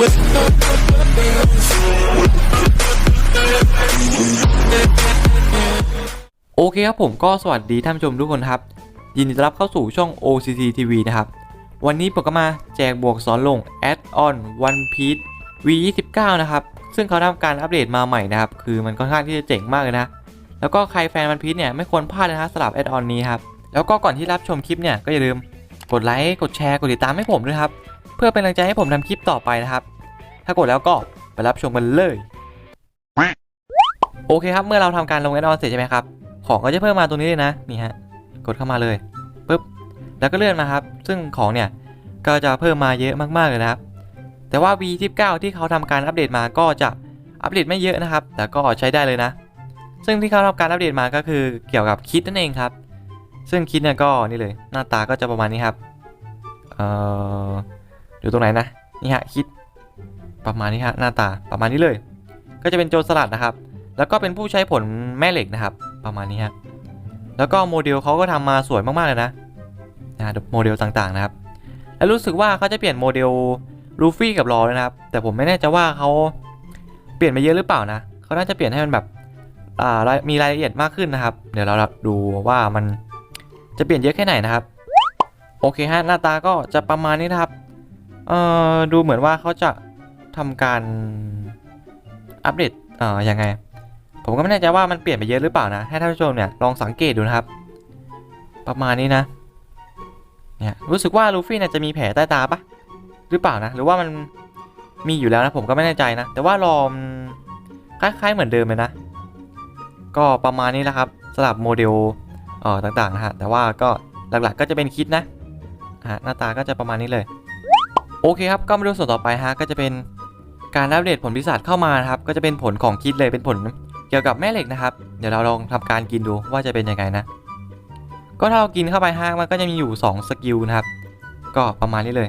โอเคครับผมก็สวัสดีท่านผู้ชมทุกคนครับ ยินดีต้อนรับเข้าสู่ช่อง OCT TV นะครับ วันนี้ผมก็มาแจกบวกสอนลง Add on One Piece V29 นะครับ ซึ่งเขาทำการอัปเดตมาใหม่นะครับ คือมันค่อนข้างที่จะเจ๋งมากเลยนะ แล้วก็ใครแฟน One Piece เนี่ยไม่ควรพลาดนะฮะสำหรับ Add on นี้ครับ แล้วก็ก่อนที่รับชมคลิปเนี่ยก็อย่าลืมกดไลค์กดแชร์กดติดตามให้ผมด้วยครับ พื่อเป็นกำลังใจให้ผมทำคลิปต่อไปนะครับ ถ้ากดแล้วก็ไปรับชมกันเลย โอเคครับ เมื่อเราทำการลงแอดออนเสร็จใช่ไหมครับ ของก็จะเพิ่มมาตรงนี้เลยนะ นี่ฮะ กดเข้ามาเลยปุ๊บ แล้วก็เลื่อนมาครับ ซึ่งของเนี่ยก็จะเพิ่มมาเยอะมากๆเลยนะครับ แต่ว่า V29 ที่เขาทำการอัปเดตมาก็จะอัปเดตไม่เยอะนะครับ แต่ก็ใช้ได้เลยนะ ซึ่งที่เขาทำการอัปเดตมาก็คือเกี่ยวกับคิดนั่นเองครับ ซึ่งคิดเนี่ยก็นี่เลย หน้าตาก็จะประมาณนี้ครับ เอ่อ อยู่ตรงไหนนะนี่ฮะคิดประมาณนี้ฮะหน้าตาประมาณนี้เลย ก็จะเป็นโจรสลัดนะครับ แล้วก็เป็นผู้ใช้ผลแม่เหล็กนะครับ ประมาณนี้ฮะแล้วก็โมเดลเขาก็ทำมาสวยมากๆเลยนะนะโมเดลต่างๆนะครับ แล้วรู้สึกว่าเขาจะเปลี่ยนโมเดลลูฟี่กับรอเลยนะครับ แต่ผมไม่แน่ใจว่าเขาเปลี่ยนไปเยอะหรือเปล่านะเขาน่าจะเปลี่ยนให้มันแบบอ่ามีรายละเอียดมากขึ้นนะครับ เดี๋ยวเราดูว่ามันจะเปลี่ยนเยอะแค่ไหนนะครับ โอเคฮะหน้าตาก็จะประมาณนี้นะครับ เอ่อดูเหมือนว่าเขาจะทำการอัปเดตเอ่อยังไง ผมก็ไม่แน่ใจว่ามันเปลี่ยนไปเยอะหรือเปล่านะ ให้ท่านผู้ชมเนี่ยลองสังเกตดูนะครับ ประมาณนี้นะเนี่ยรู้สึกว่าลูฟี่เนี่ยจะมีแผลใต้ตาปะหรือเปล่านะ หรือว่ามันมีอยู่แล้วนะผมก็ไม่แน่ใจนะ แต่ว่ารอมคล้ายๆเหมือนเดิมเลยนะ ก็ประมาณนี้แหละครับสำหรับโมเดลเอ่อต่างๆนะฮะแต่ว่าก็หลักๆก็จะเป็นคิดนะฮะหน้าตาก็จะประมาณนี้เลย โอเคครับก็มาดูส่วนต่อไปฮะก็จะเป็นการอัปเดตผลพิศาจเข้ามานะครับก็จะเป็นผลของคิดเลยเป็นผลเกี่ยวกับแม่เหล็กนะครับ เดี๋ยวเราลองทำการกินดูว่าจะเป็นยังไงนะ ก็ถ้าเรากินเข้าไปฮะมันก็จะมีอยู่ 2 สกิลนะครับ ก็ประมาณนี้เลย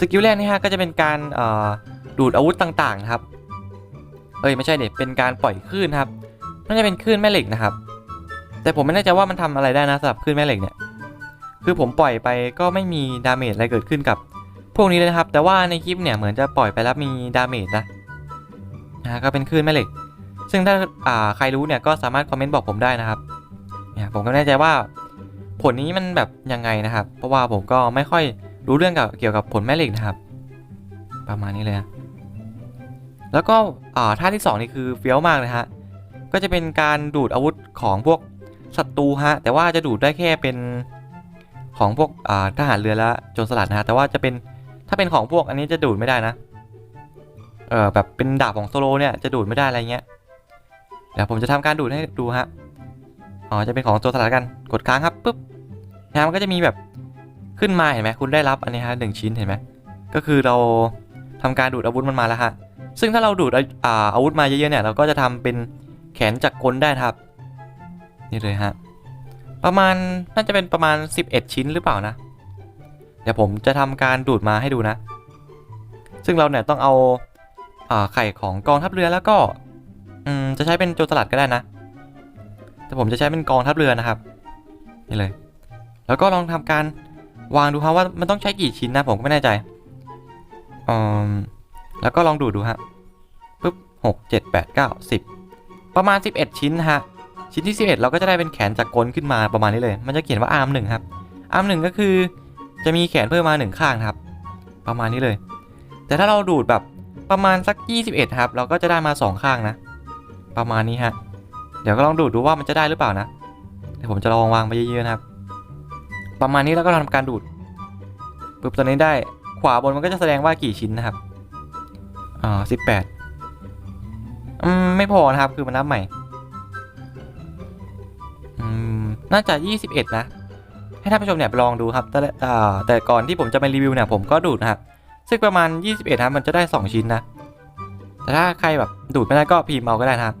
สกิลแรกนี่ฮะก็จะเป็นการดูดอาวุธต่างๆนะครับ เอ้ยไม่ใช่เด็เป็นการปล่อยคลื่นครับน่าจะเป็นคลื่นแม่เหล็กนะครับ แต่ผมไม่แน่ใจว่ามันทำอะไรได้นะสำหรับคลื่นแม่เหล็กเนี่ย คือผมปล่อยไปก็ไม่มีดาเมจอะไรเกิดขึ้นกับ พวกนี้เลยนะครับ แต่ว่าในคลิปเนี่ยเหมือนจะปล่อยไปแล้วมีดาเมจนะนะฮะก็เป็นคลื่นแม่เหล็ก ซึ่งถ้าอ่าใครรู้เนี่ยก็สามารถคอมเมนต์บอกผมได้นะครับเนี่ยผมก็ไม่แน่ใจว่าผลนี้มันแบบยังไงนะครับ เพราะว่าผมก็ไม่ค่อยรู้เรื่องกับเกี่ยวกับผลแม่เหล็กนะครับ ประมาณนี้เลยนะแล้วก็อ่าท่าที่สองนี่คือเฟี้ยวมากเลยฮะก็จะเป็นการดูดอาวุธของพวกศัตรูฮะแต่ว่าจะดูดได้แค่เป็นของพวกอ่าทหารเรือและโจรสลัดนะฮะแต่ว่าจะเป็น ถ้าเป็นของพวกอันนี้จะดูดไม่ได้นะ เออแบบเป็นดาบของโซโลเนี่ยจะดูดไม่ได้อะไรเงี้ย เดี๋ยวผมจะทำการดูดให้ดูฮะ อ๋อจะเป็นของโจสลัดกัน กดค้างครับปุ๊บนะมันก็จะมีแบบขึ้นมาเห็นไหมคุณได้รับอันนี้ฮะหนึ่งชิ้นเห็นไหมก็คือเราทำการดูดอาวุธมันมาแล้วฮะ ซึ่งถ้าเราดูดอาอาวุธมาเยอะๆเนี่ยเราก็จะทำเป็นแขนจักรกลได้ครับ นี่เลยฮะ ประมาณน่าจะเป็นประมาณ 11 ชิ้นหรือเปล่านะ ดี๋ยวผมจะทำการดูดมาให้ดูนะ ซึ่งเราเนี่ยต้องเอาอาไข่ของกองทัพเรือแล้วก็อืมจะใช้เป็นโจรสลัดก็ได้นะ แต่ผมจะใช้เป็นกองทัพเรือนะครับ นี่เลย แล้วก็ลองทำการวางดูครับว่ามันต้องใช้กี่ชิ้นนะผมก็ไม่แน่ใจอืมแล้วก็ลองดูดดูฮะปุ๊บหกเจ็ดแปดเก้าสิบประมาณ 11 ชิ้นนะฮะ ชิ้นที่ 11 เราก็จะได้เป็นแขนจากกลนขึ้นมาประมาณนี้เลย มันจะเขียนว่าอาร์มหนึ่งครับ อาร์มหนึ่งก็คือ จะมีแขนเพิ่มมาหนึ่งข้างครับ ประมาณนี้เลย แต่ถ้าเราดูดแบบประมาณสัก 21 ครับ เราก็จะได้มา 2 ข้างนะ ประมาณนี้ฮะ เดี๋ยวก็ลองดูดดูว่ามันจะได้หรือเปล่านะเดี๋ยวผมจะลองวางไปเยอะๆนะครับ ประมาณนี้แล้วก็ทำการดูดปุ๊บตอนนี้ได้ขวาบนมันก็จะแสดงว่ากี่ชิ้นนะครับอ่าสิบแปดอืมไม่พอนะครับคือมันนับใหม่ อืมน่าจะ 21 นะ ให้ท่านผู้ชมเนี่ยลองดูครับแต่แต่ก่อนที่ผมจะไปรีวิวเนี่ยผมก็ดูดนะครับซึ่งประมาณ 21ครับมันจะได้ 2 ชิ้นนะ แต่ถ้าใครแบบดูดไม่ได้ก็พิมพ์เอาก็ได้นะครับ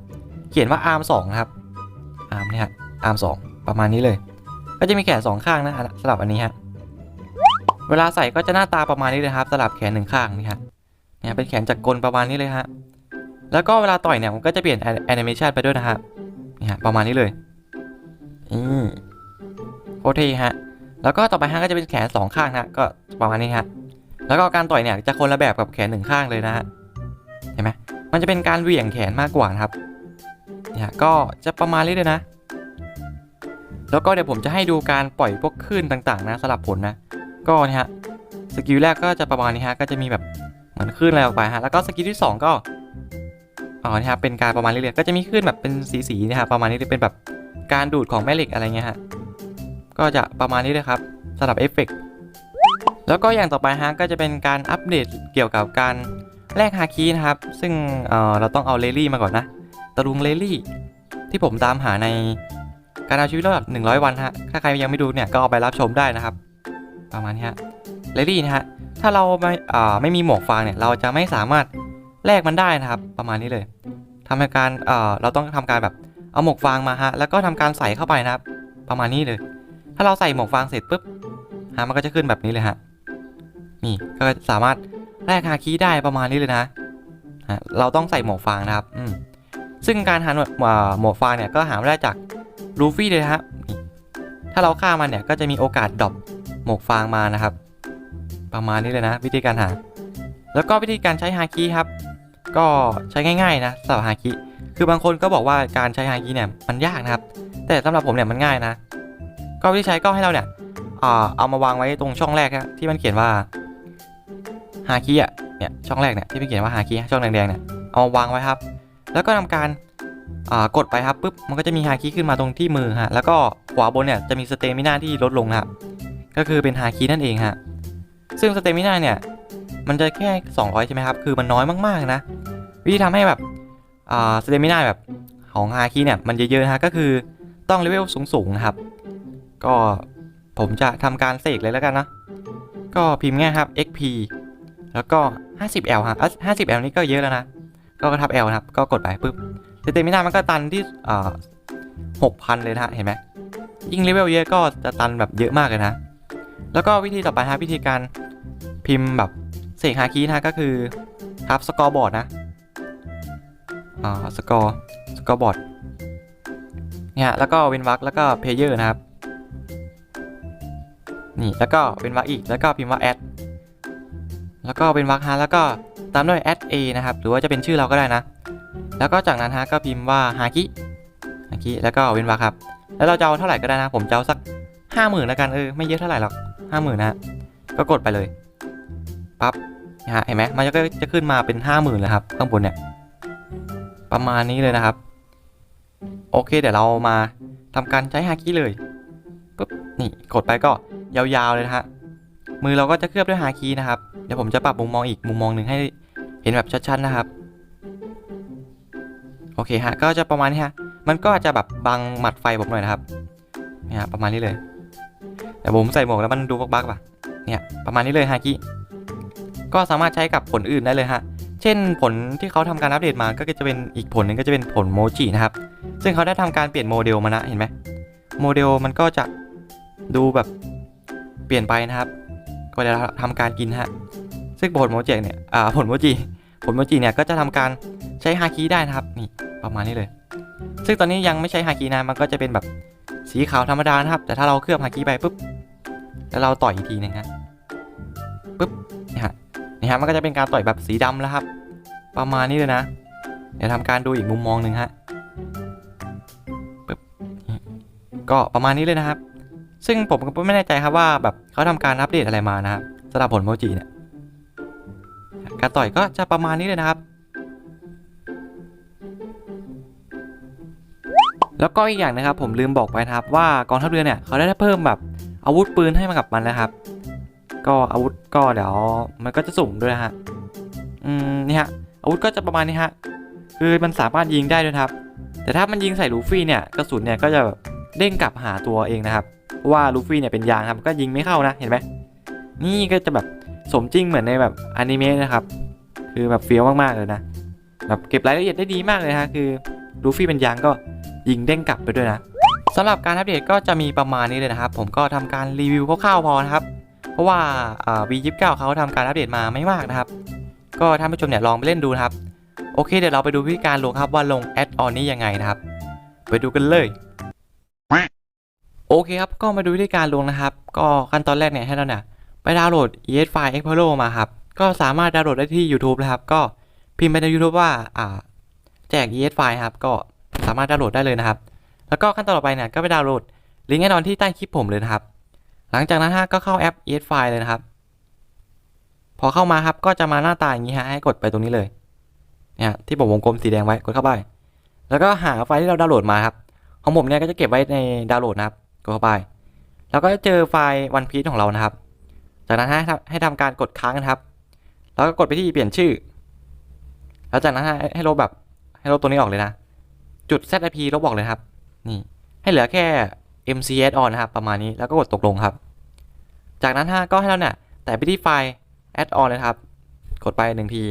เขียนว่าอาร์ม2นะครับอาร์มเนี่ยอาร์ม2ประมาณนี้เลย ก็จะมีแขนสองข้างนะสลับอันนี้ฮะเวลาใส่ก็จะหน้าตาประมาณนี้เลยครับ สลับแขนหนึ่งข้างนี่ฮะเนี่ยเป็นแขนจักกลประมาณนี้เลยฮะแล้วก็เวลาต่อยเนี่ยมันก็จะเปลี่ยนแอนิเมชันไปด้วยนะฮะนี่ฮะประมาณนี้เลยอืม คตรเท่ฮะ แล้วก็ต่อไปฮะก็จะเป็นแขนสองข้างฮะก็ประมาณนี้ฮะ แล้วก็การต่อยเนี่ยจะคนละแบบกับแขนหนึ่งข้างเลยนะฮะ เห็นไหมมันจะเป็นการเหวี่ยงแขนมากกว่านะครับ เนี่ยก็จะประมาณนี้เลยนะ แล้วก็เดี๋ยวผมจะให้ดูการปล่อยพวกคลื่นต่างๆ นะสลับผลนะ ก็เนี่ยฮะ สกิลแรกก็จะประมาณนี้ฮะ ก็จะมีแบบเหมือนคลื่นอะไรออกไปฮะ แล้วก็สกิลที่สองก็อ๋อนี่ครับเป็นการประมาณนี้เลยๆก็จะมีคลื่นแบบเป็นสีๆนะครับประมาณนี้เป็นแบบการดูดของแม่เหล็กอะไรเงี้ยฮะ ก็จะประมาณนี้เลยครับสำหรับเอฟเฟกต์แล้วก็อย่างต่อไปฮะก็จะเป็นการอัปเดตเกี่ยวกับการแลกฮาคีนะครับ ซึ่งเเราต้องเอาเลลี่มาก่อนนะตะลุงเลลี่ ที่ผมตามหาในการเอาชีวิตรอด100 วันฮะถ้าใครยังไม่ดูเนี่ยก็เอาไปรับชมได้นะครับ ประมาณนี้ฮะเลดี้นะฮะถ้าเราไม่ไม่มีหมวกฟางเนี่ยเราจะไม่สามารถแลกมันได้นะครับ ประมาณนี้เลยทำให้การเเราต้องทำการแบบเอาหมวกฟางมาฮะแล้วก็ทำการใส่เข้าไปนะครับ ประมาณนี้เลย ถ้าเราใส่หมวกฟางเสร็จปุ๊บฮะมันก็จะขึ้นแบบนี้เลยฮะ นี่ก็สามารถแลกฮาคีได้ประมาณนี้เลยนะฮะเราต้องใส่หมวกฟางนะครับ อืม ซึ่งการหาหมวกอ่าหมวกฟางเนี่ยก็หาได้จากลูฟี่เลยฮะ ถ้าเราฆ่ามันเนี่ยก็จะมีโอกาสดรอปหมวกฟางมานะครับ ประมาณนี้เลยนะ วิธีการหา แล้วก็วิธีการใช้ฮาคิครับ ก็ใช้ง่าย ๆ นะสำหรับฮาคิคือบางคนก็บอกว่าการใช้ฮาคิเนี่ยมันยากนะครับ แต่สำหรับผมเนี่ยมันง่ายนะ ก็วิธีใช้ก็ให้เราเนี่ยอ่าเอามาวางไว้ตรงช่องแรกนะที่มันเขียนว่าฮาคิอะเนี่ยช่องแรกเนี่ยที่มันเขียนว่าฮาคิช่องแดงๆเนี่ยเอามาวางไว้ครับ แล้วก็ทำการอ่ากดไปครับปุ๊บมันก็จะมีฮาคิขึ้นมาตรงที่มือฮะแล้วก็ขวาบนเนี่ยจะมีสเตมินาที่ลดลงนะครับก็คือเป็นฮาคินั่นเองฮะซึ่งสเตมินาเนี่ยมันจะแค่ 200 ใช่ไหมครับคือมันน้อยมากๆนะ วิธีทำให้แบบอ่าสเตมินาแบบของฮาคิเนี่ยมันเยอะๆนะฮะก็คือต้องเลเวลสูงๆนะครับ ก็ผมจะทำการเสกเลยแล้วกันนะ ก็พิมพ์ง่ายครับ xp แล้วก็ 50l ฮะ 50l นี่ก็เยอะแล้วนะ ก็กระทับ l นะครับ ก็กดไปปุ๊บเตมินามันก็ตันที่อ่า6,000 เลยนะเห็นไหมยิ่งเลเวลเยอะก็จะตันแบบเยอะมากเลยนะ แล้วก็วิธีต่อไปฮะวิธีการพิมพ์แบบเสกฮาคีนะก็คือทับสกอร์บอร์ดนะอ่าสกอร์สกอร์บอร์ดเนี่ยแล้วก็เว้นวรรคแล้วก็เพลเยอร์นะครับ นี่แล้วก็เว้นวรรคอีกแล้วก็พิมพ์ว่าแอดแล้วก็เว้นวรรคฮะแล้วก็ตามด้วยแอดเอนะครับ หรือว่าจะเป็นชื่อเราก็ได้นะ แล้วก็จากนั้นฮะก็พิมพ์ว่าฮาคิฮาคิแล้วก็เว้นวรรคครับ แล้วเราจะเอาเท่าไหร่ก็ได้นะ ผมจะเอาสักห้าหมื่นแล้วกันเออไม่เยอะเท่าไหร่หรอกห้าหมื่นนะก็กดไปเลยปั๊บนะฮะเห็นไหมมันก็จะขึ้นมาเป็นห้าหมื่นเลยครับข้างบนเนี่ยประมาณนี้เลยนะครับ โอเคเดี๋ยวเรามาทำการใช้ฮาคิเลยปุ๊บนี่กดไปก็ ยาวๆเลยนะฮะมือเราก็จะเคลือบด้วยฮาคินะครับ เดี๋ยวผมจะปรับมุมมองอีกมุมมองหนึ่งให้เห็นแบบชัดๆนะครับโอเคฮะก็จะประมาณนี้ฮะมันก็อาจจะแบบบังหมัดไฟผมหน่อยนะครับเนี่ยฮะประมาณนี้เลยแต่ผมใส่หมวกแล้วมันดูบักๆป่ะเนี่ยประมาณนี้เลยฮากิก็สามารถใช้กับผลอื่นได้เลยฮะเช่นผลที่เขาทำการอัปเดตมาก็จะเป็นอีกผลหนึงก็จะเป็นผลโมจินะครับซึ่งเขาได้ทำการเปลี่ยนโมเดลมานะเห็นไหมโมเดลมันก็จะดูแบบ เปลี่ยนไปนะครับ ก็จะทำการกินฮะ ซึ่งผลโมจิเนี่ยอ่าผลโมจิผลโมจิเนี่ยก็จะทำการใช้ฮาคิได้นะครับนี่ประมาณนี้เลย ซึ่งตอนนี้ยังไม่ใช้ฮาคินะมันก็จะเป็นแบบสีขาวธรรมดานะครับ แต่ถ้าเราเคลือบฮาคิไปปุ๊บแล้วเราต่อยอีกทีหนึงฮะปุ๊บนี่ฮะนี่ฮะมันก็จะเป็นการต่อยแบบสีดำแล้วครับ ประมาณนี้เลยนะ เดี๋ยวทำการดูอีกมุมมองหนึ่งฮะปุ๊บก็ประมาณนี้เลยนะครับ ซึ่งผมก็ไม่แน่ใจครับว่าแบบเขาทำการอัปเดตอะไรมานะครับสำหรับผลโมจิเนี่ยการต่อยก็จะประมาณนี้เลยนะครับ แล้วก็อีกอย่างนะครับ ผมลืมบอกไปนะครับว่ากองทัพเรือเนี่ยเขาได้เพิ่มแบบอาวุธปืนให้มากับมันแล้วครับ ก็อาวุธก็เดี๋ยวมันก็จะสุ่มด้วยนะฮะอืมนี่ฮะอาวุธก็จะประมาณนี้ฮะคือมันสามารถยิงได้ด้วยครับ แต่ถ้ามันยิงใส่ลูฟี่เนี่ยกระสุนเนี่ยก็จะแบบเด้งกลับหาตัวเองนะครับ ว่าลูฟี่เนี่ยเป็นยางครับก็ยิงไม่เข้านะเห็นไหมนี่ก็จะแบบสมจริงเหมือนในแบบอนิเมะนะครับคือแบบเฟี้ยวมากๆเลยนะแบบเก็บรายละเอียดได้ดีมากเลยฮะคือลูฟี่เป็นยางก็ยิงเด้งกลับไปด้วยนะสำหรับการอัปเดตก็จะมีประมาณนี้เลยนะครับ ผมก็ทำการรีวิวคร่าวๆพอนะครับ เพราะว่าอ่า V29 เขาทำการอัปเดตมาไม่มากนะครับ ก็ท่านผู้ชมเนี่ยลองไปเล่นดูนะครับ โอเคเดี๋ยวเราไปดูวิธีการลงครับว่าลงแอดออนนี้ยังไงนะครับ ไปดูกันเลย โอเคครับ ก็มาดูวิธีการลงนะครับ ก็ขั้นตอนแรกเนี่ยให้เราเนี่ยไปดาวน์โหลด ES File Explorer มาครับ ก็สามารถดาวน์โหลดได้ที่ YouTube นะครับ ก็พิมพ์ไปใน YouTube ว่าอ่าแจก ES File ครับ ก็สามารถดาวน์โหลดได้เลยนะครับ แล้วก็ขั้นตอนต่อไปเนี่ยก็ไปดาวน์โหลดลิงก์แน่นอนที่ใต้คลิปผมเลยนะครับ หลังจากนั้นฮะก็เข้าแอป ES File เลยนะครับ พอเข้ามาครับก็จะมาหน้าตาอย่างนี้ฮะให้กดไปตรงนี้เลยเนี่ยที่ผมวงกลมสีแดงไว้กดเข้าไป แล้วก็หาไฟล์ที่เราดาวน์โหลดมาครับของผมเนี่ยก็จะเก็บไว้ในดาวน์โหลดนะครับ กดเข้าไป แล้วก็จะเจอไฟล์ One Piece ของเรานะครับ จากนั้นให้ทำให้ทำการกดค้างนะครับ แล้วก็กดไปที่เปลี่ยนชื่อ แล้วจากนั้นให้ให้ลบแบบให้ลบตัวนี้ออกเลยนะ จุด ZIP ลบออกเลยครับ นี่ ให้เหลือแค่ MCS on นะครับ ประมาณนี้ แล้วก็กดตกลงครับ จากนั้นฮะก็ให้เราเนี่ย แตะไปที่ไฟล์ add on เลยครับ กดไปหนึ่งที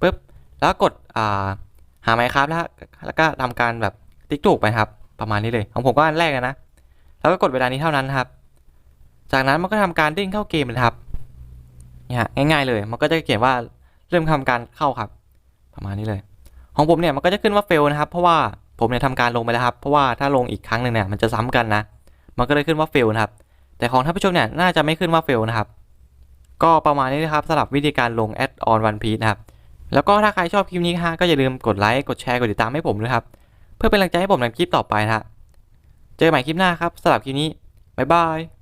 ปุ๊บ แล้วกดอ่าหาไมค์ครับแล้วแล้วก็ทำการแบบติ๊กถูกไปครับ ประมาณนี้เลย ของผมก็อันแรกเลยนะ แล้วก็กดเวลานี้เท่านั้นนะครับ จากนั้นมันก็ทำการเด้งเข้าเกมนะครับเนี่ยฮะง่ายๆเลย มันก็จะเขียนว่าเริ่มทำการเข้าครับ ประมาณนี้เลย ของผมเนี่ยมันก็จะขึ้นว่าเฟลนะครับ เพราะว่าผมเนี่ยทำการลงไปแล้วครับเพราะว่าถ้าลงอีกครั้งหนึ่งเนี่ยมันจะซ้ำกันนะ มันก็เลยขึ้นว่าเฟลนะครับ แต่ของท่านผู้ชมเนี่ยน่าจะไม่ขึ้นว่าเฟลนะครับ ก็ประมาณนี้นะครับสำหรับวิธีการลงแอดออนวันพีนะครับแล้วก็ถ้าใครชอบคลิปนี้ฮะก็อย่าลืมกดไลค์กดแชร์กดติดตามให้ผมด้วยครับ เพื่อเป็นกำลังใจให้ผมในคลิปต่อไปนะฮะ เจอกันใหม่คลิปหน้าครับสำหรับคลิปนี้ บ๊ายบาย